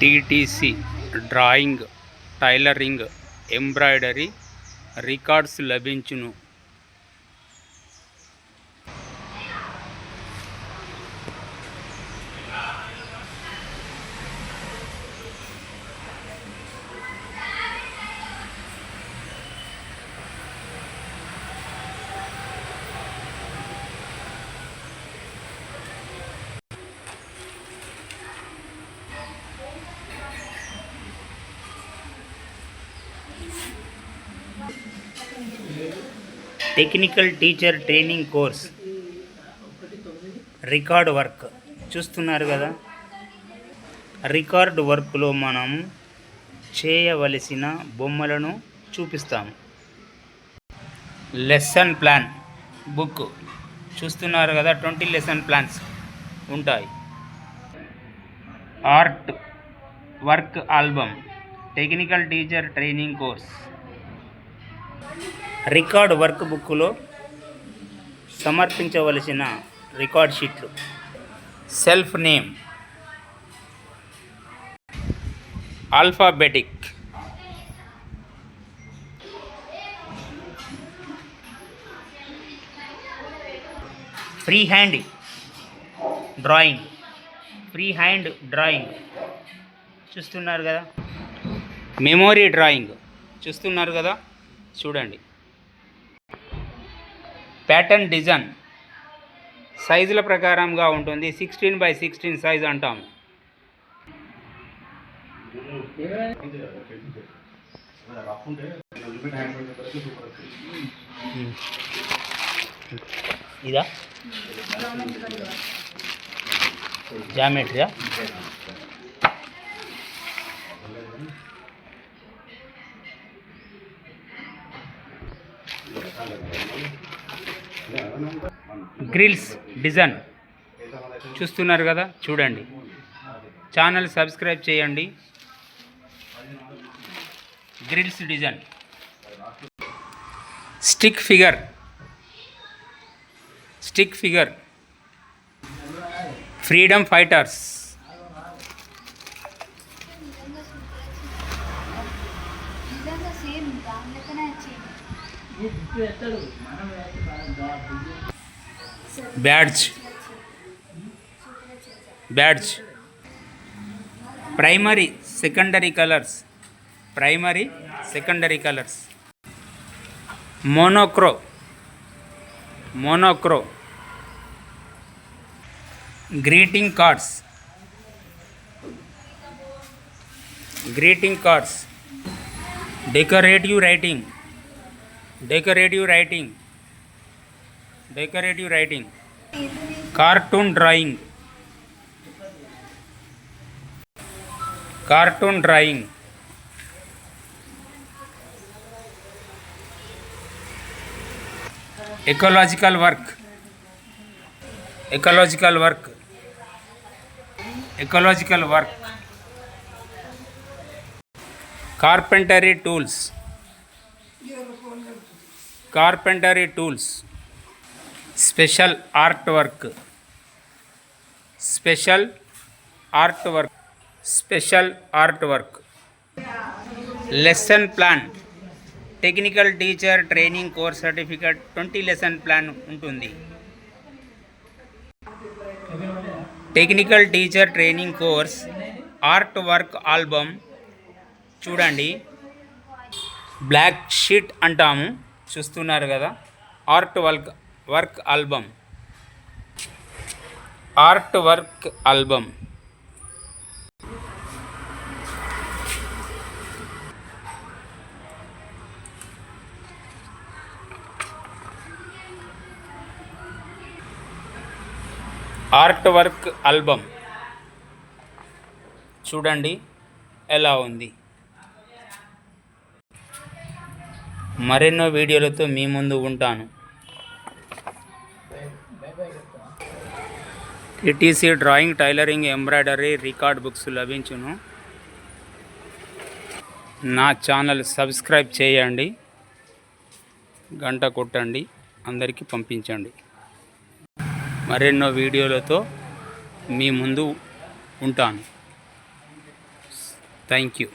TTC drawing tailoring embroidery records లభించును. Technical teacher training course record work చూస్తున్నారు కదా? Record వర్క్లో మనం చేయవలసిన బొమ్మలను చూపిస్తాము. లెసన్ ప్లాన్ బుక్ చూస్తున్నారు కదా? ట్వంటీ లెసన్ ప్లాన్స్ ఉంటాయి. Art work album technical teacher training course. Record work బుక్లో సమర్పించవలసిన రికార్డ్ షీట్లు. Self name. Alphabetic. Free hand drawing. Free hand drawing. చూస్తున్నారు కదా. మెమోరీ డ్రాయింగ్ చూస్తున్నారు కదా? చూడండి. ప్యాటర్న్ డిజైన్ సైజుల ప్రకారంగా ఉంటుంది. సిక్స్టీన్ బై సిక్స్టీన్ సైజ్ అంటాము. ఇదా? జామెట్రియా గ్రిల్స్ డిజైన్ చూస్తున్నారు కదా చూడండి. ఛానల్ సబ్స్క్రైబ్ చేయండి. Grills design. Stick figure. Stick figure. Freedom fighters. badge badge primary secondary colours primary secondary colours monochrome monochrome greeting cards greeting cards decorative writing decorative writing decorative writing cartoon drawing cartoon drawing ecological work ecological work ecological work carpentry tools carpentry tools special art work special art work special art work lesson plan technical teacher training course certificate twenty lesson plan ఉంటుంది. Technical teacher training course art work album చూడండి. Black sheet అంటాము. చూస్తున్నారు కదా? Art work work album art work album art work album చూడండి ఎలా ఉంది? మరెన్నో వీడియోలతో మీ ముందు ఉంటాను. TTC drawing tailoring embroidery record books లభించును. నా ఛానల్ సబ్స్క్రైబ్ చేయండి. గంట కొట్టండి. అందరికీ పంపించండి. మరెన్నో వీడియోలతో మీ ముందు ఉంటాను. Thank you